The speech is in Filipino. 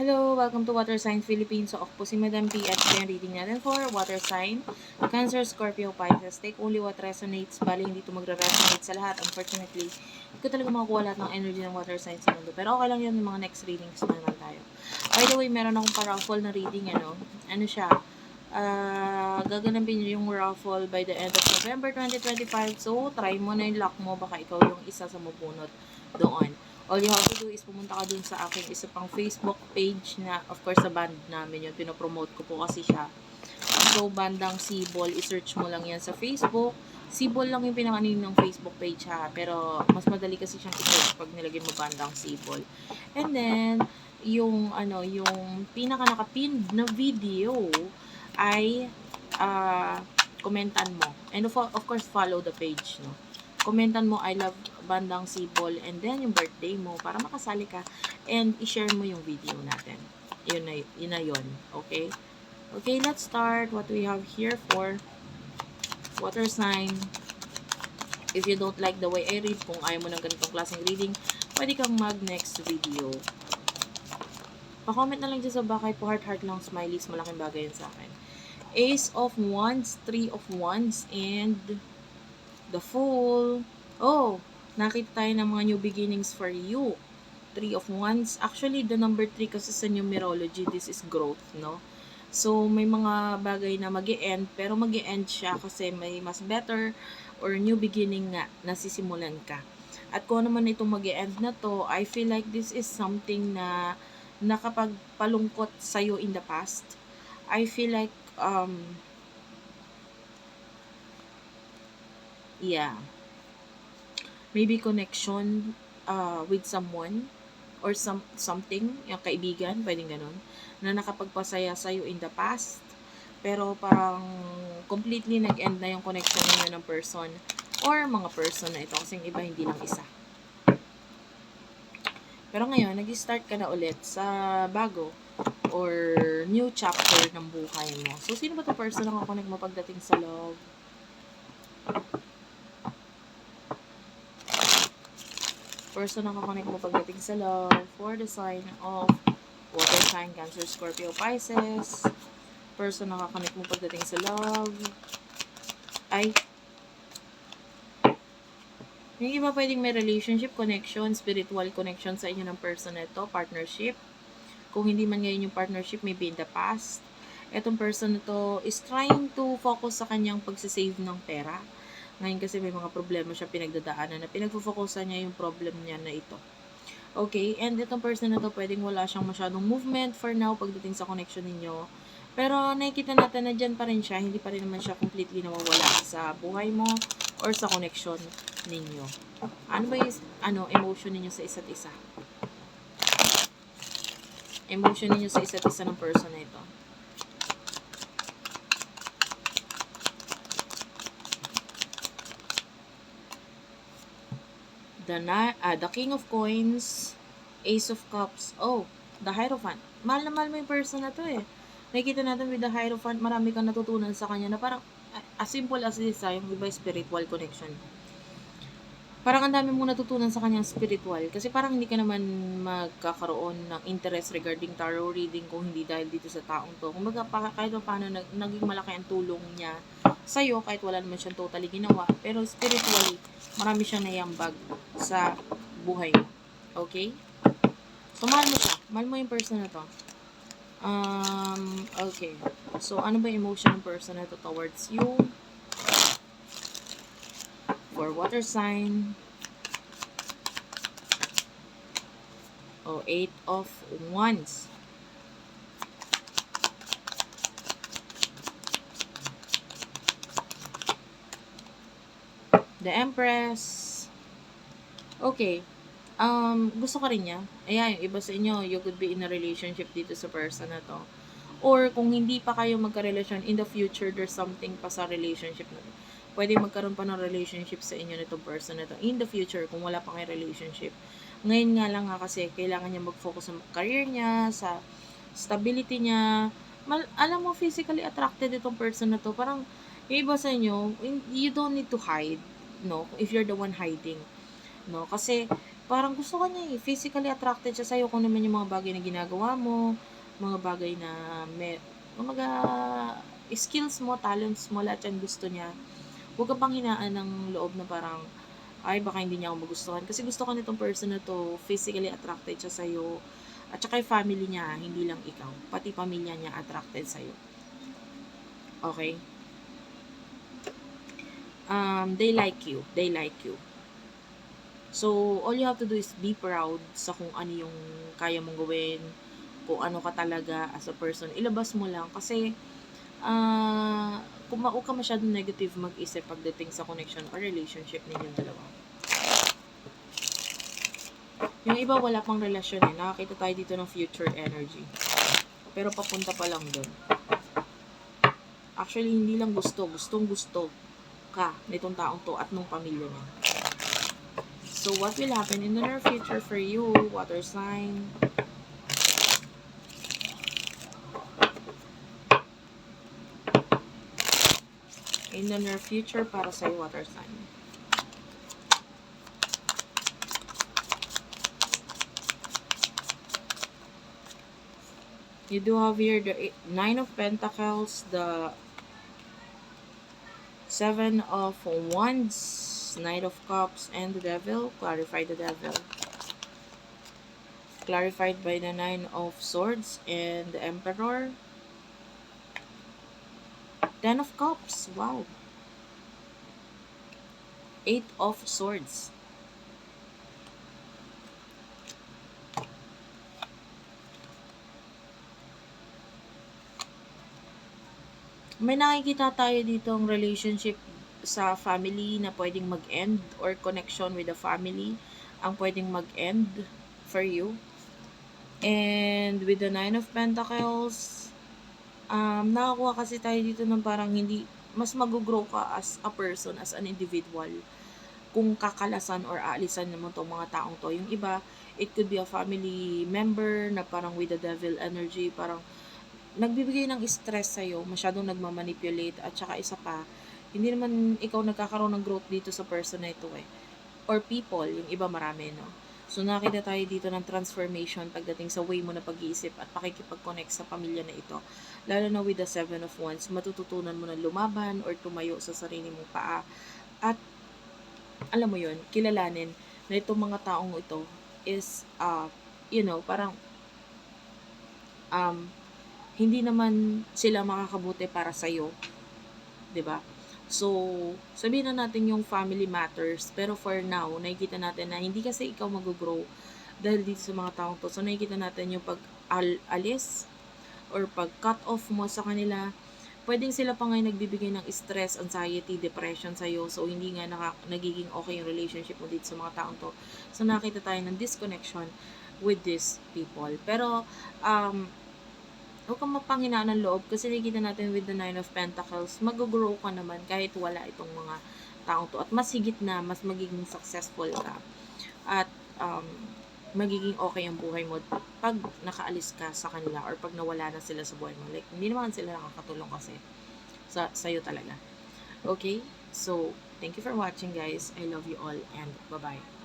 Hello, welcome to Water Sign Philippines. So, ako po si Madam P at ito yung reading natin for Water Sign. Cancer, Scorpio, Pisces. Take only what resonates. Bali, hindi ito magre-resonate sa lahat. Unfortunately, hindi ko talaga makukuha lahat ng energy ng water sign sa mundo. Pero okay lang yun, yung mga next readings na naman tayo. By the way, meron akong pa-raffle na reading, ano. Ano siya? Ah, gaganapin nyo yung raffle by the end of November 2025. So, try mo na yung luck mo. Baka ikaw yung isa sa mabunot doon all you have to do is pumunta ka dun sa aking isa pang Facebook page na, of course, sa band namin yun. Pinopromote ko po kasi siya. So, bandang Sibol, i-search mo lang yan sa Facebook. Sibol lang yung pinakanin ng Facebook page ha. Pero, mas madali kasi siyang i-search pag nilagay mo bandang Sibol. And then, yung, ano, yung pinaka nakapinned na video ay, ah, komentan mo. And of, of course, follow the page, no? Komentan mo, I love bandang Sibol, and then yung birthday mo, para makasali ka, and i-share mo yung video natin. Yun na, yun na yun. Okay? Okay, let's start what we have here for water sign. If you don't like the way I read, kung ayaw mo ng ganitong klaseng reading, pwede kang mag next video. Pa-comment na lang dyan sa bakay po heart-heart lang smileys. Malaking bagay yun sa akin. Ace of Wands, Three of Wands, and the Fool. Oh, nakita tayo ng mga new beginnings for you. Three of Wands. Actually, the number 3 kasi sa numerology, this is growth, no? So, may mga bagay na mag end pero mag end siya kasi may mas better or new beginning nga nasisimulan ka. At kung ano man itong mag end na to, I feel like this is something na nakapagpalungkot sa'yo in the past. I feel like, um, yeah, maybe connection uh, with someone or some something, yung kaibigan, pwedeng ganun, na nakapagpasaya sa'yo in the past, pero parang completely nag-end na yung connection niyo ng person or mga person na ito kasi iba hindi lang isa. Pero ngayon, nag-start ka na ulit sa bago or new chapter ng buhay mo. So, sino ba to person na kakonect mo pagdating sa love? Person na kakonect mo pagdating sa love for the sign of water sign, Cancer, Scorpio, Pisces. Person na kakonect mo pagdating sa love ay yung iba pwedeng may relationship, connection, spiritual connection sa inyo ng person na ito, partnership. Kung hindi man ngayon yung partnership, maybe in the past. Etong person na to is trying to focus sa kanyang pagsisave ng pera ngayon kasi may mga problema siya pinagdadaanan na pinagfo-focusan niya yung problem niya na ito. Okay, and itong person na to pwedeng wala siyang masyadong movement for now pagdating sa connection ninyo. Pero nakikita natin na dyan pa rin siya, hindi pa rin naman siya completely nawawala sa buhay mo or sa connection ninyo. Ano ba yung ano, emotion ninyo sa isa't isa? Emotion ninyo sa isa't isa ng person na ito. The, na, uh, the King of Coins, Ace of Cups, oh, the Hierophant. Mahal na mahal mo yung person na to eh. Nakikita natin with the Hierophant, marami kang natutunan sa kanya na parang, as simple as this, ah, yung iba spiritual connection. Parang ang dami mong natutunan sa kanyang spiritual. Kasi parang hindi ka naman magkakaroon ng interest regarding tarot reading kung hindi dahil dito sa taong to. Kung baga, kahit pa paano, nag, naging malaki ang tulong niya sa'yo, kahit wala naman siyang totally ginawa. Pero spiritually, marami siyang nayambag sa buhay mo. Okay? So, mahal mo siya. Mahal mo yung person na to. Um, okay. So, ano ba emotion ng person na to towards you? For water sign. Oh, eight of wands. The Empress. Okay. Um, gusto ka rin niya. Ayan, iba sa inyo, you could be in a relationship dito sa person na to. Or kung hindi pa kayo magka-relasyon, in the future, there's something pa sa relationship na to. Pwede magkaroon pa ng relationship sa inyo nitong person na to. In the future, kung wala pa kayo relationship. Ngayon nga lang nga kasi, kailangan niya mag-focus sa career niya, sa stability niya. Mal alam mo, physically attracted itong person na to. Parang, iba sa inyo, you don't need to hide no if you're the one hiding no kasi parang gusto ka niya eh. Physically attracted siya sa'yo kung naman yung mga bagay na ginagawa mo, mga bagay na may, mga skills mo, talents mo, lahat yan gusto niya. Huwag ka pang hinaan ng loob na parang, ay baka hindi niya ako magustuhan. Kasi gusto ka nitong person na to, physically attracted siya sa'yo. At saka yung family niya, hindi lang ikaw. Pati pamilya niya attracted sa'yo. Okay? Um, they like you. They like you. So, all you have to do is be proud sa kung ano yung kaya mong gawin, kung ano ka talaga as a person. Ilabas mo lang kasi ah kung huwag ka masyadong negative mag-isip pagdating sa connection or relationship ninyong dalawa. Yung iba wala pang relasyon eh. Nakakita tayo dito ng future energy. Pero papunta pa lang doon. Actually, hindi lang gusto. Gustong gusto ka nitong taong to at nung pamilya niya. So, what will happen in the near future for you, water sign? In the near future para sa water sign. You do have here the Nine of Pentacles, the Seven of Wands, Knight of Cups, and the Devil. Clarify the Devil. Clarified by the Nine of Swords and the Emperor. Ten of Cups. Wow. Eight of Swords. May nakikita tayo dito ang relationship sa family na pwedeng mag-end or connection with the family ang pwedeng mag-end for you. And with the Nine of Pentacles, um, nakakuha kasi tayo dito ng parang hindi, mas mag-grow ka as a person, as an individual kung kakalasan or aalisan mo tong mga taong to. Yung iba, it could be a family member na parang with the devil energy, parang nagbibigay ng stress sa'yo, masyadong nagmamanipulate, at saka isa pa, hindi naman ikaw nagkakaroon ng growth dito sa person na ito eh. Or people, yung iba marami, no? So, nakita tayo dito ng transformation pagdating sa way mo na pag-iisip at pakikipag-connect sa pamilya na ito. Lalo na with the Seven of Wands, matututunan mo na lumaban or tumayo sa sarili mong paa. At, alam mo yon kilalanin na itong mga taong ito is, uh, you know, parang, um, hindi naman sila makakabuti para sa iyo, 'di ba? So, sabihin na natin yung family matters, pero for now, nakikita natin na hindi kasi ikaw mag-grow dahil dito sa mga taong to. So, nakikita natin yung pag-alis or pag-cut off mo sa kanila. Pwedeng sila pa ngayon nagbibigay ng stress, anxiety, depression sa'yo. So, hindi nga naka, nagiging okay yung relationship mo dito sa mga taong to. So, nakita tayo ng disconnection with these people. Pero, um, huwag kang mapanghinaan ng loob kasi nakikita natin with the Nine of Pentacles, mag-grow ka naman kahit wala itong mga taong to. At mas higit na, mas magiging successful ka. At um, magiging okay ang buhay mo pag nakaalis ka sa kanila or pag nawala na sila sa buhay mo. Like, hindi naman sila nakakatulong kasi sa sa'yo talaga. Okay? So, thank you for watching guys. I love you all and bye-bye.